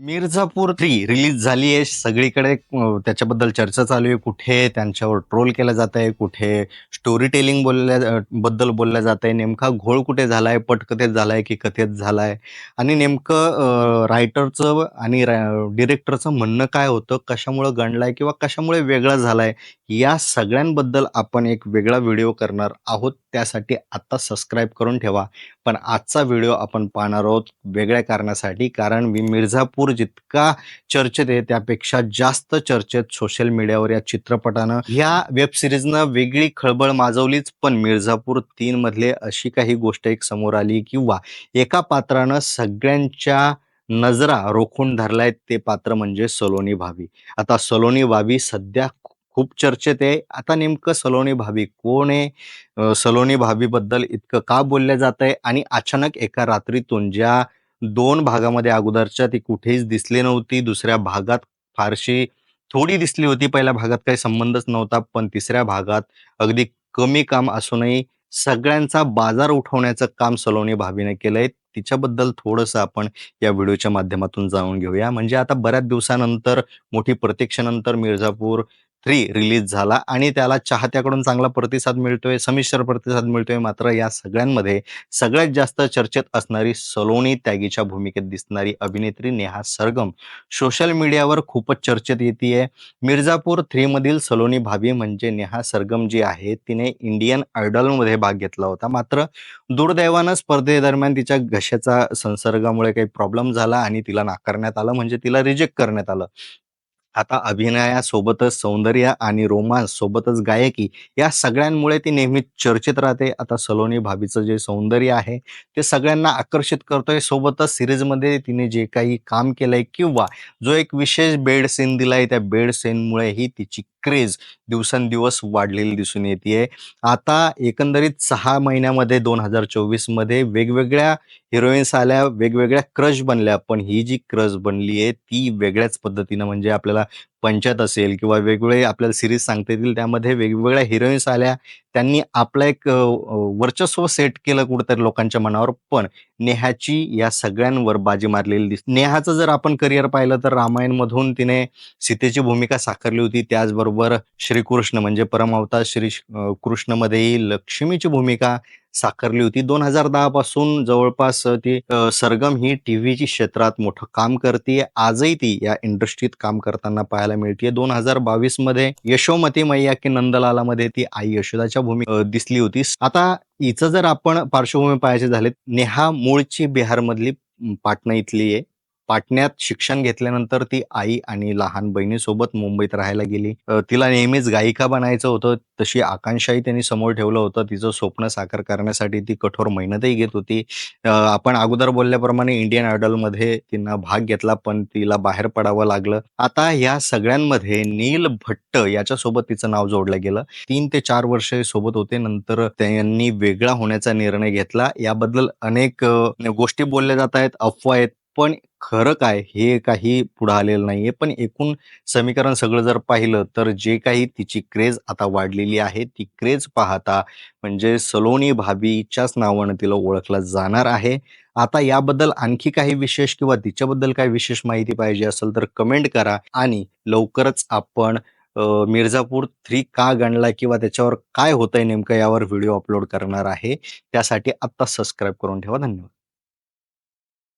Mirzapur three release झाली आहे. सगळीकडे त्याच्याबद्दल चर्चा चालू आहे. कुठे त्यांच्यावर ट्रोल केलं जात आहे? कुठे स्टोरी टेलिंग बोलल्या बद्दल बोलल्या जात आहे? नेमका घोळ कुठे झालाय? पटकथेत झालाय की कथेत झालाय? आणि नेमकं रायटरचं आणि डिरेक्टरचं म्हणणं काय होतं? कशामुळं गणलाय किंवा कशामुळे वेगळा झालाय? या सगळ्यांबद्दल आपण एक वेगळा व्हिडिओ करणार आहोत. त्यासाठी आत्ता सबस्क्राईब करून ठेवा. पण आजचा व्हिडिओ आपण पाहणार आहोत वेगळ्या कारणासाठी. कारण मी मिर्झापूर जितका चर्चेत आहे त्यापेक्षा जास्त चर्चेत सोशल मीडियावर या चित्रपटानं ह्या वेब सिरीजनं वेगळी खळबळ माजवलीच. पण मिर्झापूर तीन मधले अशी काही गोष्ट एक समोर आली किंवा एका पात्रानं सगळ्यांच्या नजरा रोखून धरलाय ते पात्र म्हणजे सलोनी भाभी. आता सलोनी भाभी सध्या खूप चर्चेत आहे. आता नेमकं सलोनी भाभी कोण आहे? सलोनी भाभीबद्दल इतकं का बोललं जात आहे? आणि अचानक एका रात्रीतून ज्या दोन भागामध्ये अगोदरच्या ती कुठेच दिसली नव्हती दुसऱ्या भागात फारशी थोडी दिसली होती. पहिल्या भागात काही संबंधच नव्हता पण तिसऱ्या भागात अगदी कमी काम असूनही सगळ्यांचा बाजार उठवण्याचं काम सलोनी भाभीने केलंय. तिच्याबद्दल थोडंसं आपण या व्हिडिओच्या माध्यमातून जाणून घेऊया. म्हणजे आता बऱ्याच दिवसानंतर मोठी प्रतीक्षेनंतर मिर्झापूर थ्री रिलीज झाला आणि त्याला चाहत्याकडून चांगला प्रतिसाद मिळतोय समिश्र प्रतिसाद मिळतोय. मात्र या सगळ्यांमध्ये सगळ्यात जास्त चर्चेत असणारी सलोनी त्यागीच्या भूमिकेत दिसणारी अभिनेत्री नेहा सरगम. सोशल मीडियावर खूपच चर्चेत येते मिर्झापूर थ्री मधील सलोनी भाभी म्हणजे नेहा सरगम जी आहे तिने इंडियन आयडॉलमध्ये भाग घेतला होता. मात्र दुर्दैवानं स्पर्धेदरम्यान तिच्या घशाचा संसर्गामुळे काही प्रॉब्लेम झाला आणि तिला नाकारण्यात आलं म्हणजे तिला रिजेक्ट करण्यात आलं. आता अभिनयासोबतच सौंदर्य आणि रोमांस सोबतच गायकी या सगळ्यांमुळे ती नेहमी चर्चेत राहते. आता सलोनी भाभीचं जे सौंदर्य आहे ते सगळ्यांना आकर्षित करतोय. सोबतच सिरीजमध्ये तिने जे काही काम केलंय किंवा जो एक विशेष बेड सीन दिलाय त्या बेड सीनमुळेही तिची क्रेज दिवसेंदिवस वाढलेली दिसून येते. आता एकंदरीत सहा महिन्यामध्ये दोन हजार चोवीसमध्ये वेगवेगळ्या हिरोईन्स आल्या वेगवेगळ्या क्रश बनल्या. पण ही जी क्रश बनली आहे ती वेगळ्याच पद्धतीनं म्हणजे आपल्याला पंचायत असेल किंवा वेगवेगळे आपल्याला सिरीज सांगता येतील त्यामध्ये वेगवेगळ्या हिरोईन्स आल्या. त्यांनी आपलं एक वर्चस्व सेट केलं कुठेतरी लोकांच्या मनावर. पण नेहाची या सगळ्यांवर बाजी मारलेली दिसते नेहाचं जर आपण करिअर पाहिलं तर रामायण मधून तिने सीतेची भूमिका साकारली होती. त्याचबरोबर श्रीकृष्ण म्हणजे परमावतार श्री कृष्णमध्येही लक्ष्मीची भूमिका साकारली होती. दोन हजार दहा पासून जवळपास ती सरगम ही टीव्हीची क्षेत्रात मोठं काम करते आजही ती या इंडस्ट्रीत काम करताना पाहायला मिळते दोन हजार बावीसमध्ये यशोमती मैया की नंदलाला मध्ये ती आई यशोदाच्या भूमी दिसली होती. आता हिचं जर आपण पार्श्वभूमी पाहायचे झाले नेहा मूळची बिहारमधली पाटणा इथली आहे पाटण्यात शिक्षण घेतल्यानंतर ती आई आणि लहान बहिणीसोबत मुंबईत राहायला गेली. तिला नेहमीच गायिका बनायचं होतं. तशी आकांक्षाही त्यांनी समोर ठेवलं होतं. तिचं स्वप्न साकार करण्यासाठी ती कठोर मेहनतही घेत होती. आपण अगोदर बोलल्याप्रमाणे इंडियन आयडॉलमध्ये तिनं भाग घेतला पण तिला बाहेर पडावं लागलं. आता या सगळ्यांमध्ये नील भट्ट याच्यासोबत तिचं नाव जोडलं गेलं. तीन ते चार वर्ष सोबत होते. नंतर त्यांनी वेगळा होण्याचा निर्णय घेतला. याबद्दल अनेक गोष्टी बोलल्या जात आहेत. अफवा आहेत. पण खरं काय हे काही पुढे आलेलं नाहीये. पण एकूण समीकरण सगळं जर पाहिलं तर जे काही तिची क्रेज आता वाढलेली आहे ती क्रेज पाहता म्हणजे सलोनी भाभीच्याच नावानं तिला ओळखलं जाणार आहे. आता याबद्दल आणखी काही विशेष किंवा तिच्याबद्दल काही विशेष माहिती पाहिजे असेल तर कमेंट करा आणि लवकरच आपण अ, मिर्झापूर थ्री का गणला किंवा त्याच्यावर काय होतंय नेमकं यावर व्हिडिओ अपलोड करणार आहे त्यासाठी आत्ता सबस्क्राईब करून ठेवा. धन्यवाद.